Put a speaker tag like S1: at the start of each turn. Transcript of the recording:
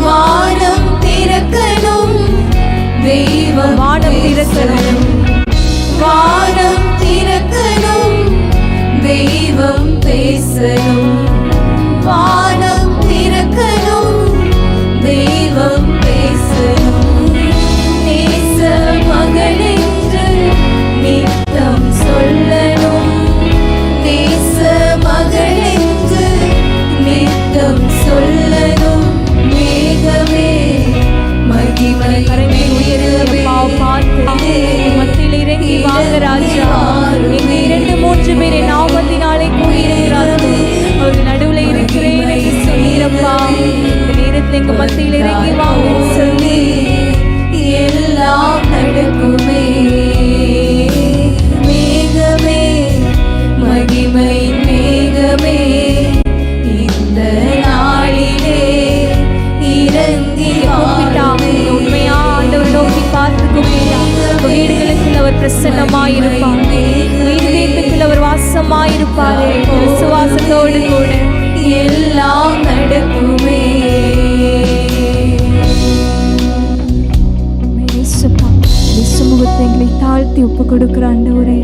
S1: வானம் திறக்கணும் தெய்வம்
S2: வானம் திறக்கணும்.
S1: வானம் திறக்கணும் தெய்வம் பேசணும். வானம் திறக்கணும் தெய்வம் பேசணும். நேச மகனென்று நித்தம் சொல்லணும். தேச மகனென்று
S2: இறங்கி வாங்க ராஜா எங்க இரண்டு மூன்று பேரை நாமத்தினாலே கூடியிருக்கிறார்கள் அவர்கள் நடுவில் இருக்கிறேன் என்று சொன்னீரப்பா இந்த நேரத்தில் எங்க மத்தியில் இறங்கி வாங்க
S1: சொல்லி எல்லாம் நடக்குமே. மேகமே மகிமை மேகமே. இந்த நாளிலே இறங்கி
S2: கூப்பிட்டா பிரசன்னமாயிருப்பார். வீட்டுக்குள் அவர் வாசமாயிருப்பாரு. விசுவாசத்தோடு கூட
S1: எல்லாம் நடக்குமே.
S2: இயேசுப்பா, எங்களை தாழ்த்தி ஒப்பு கொடுக்கிற ஆண்டவரே.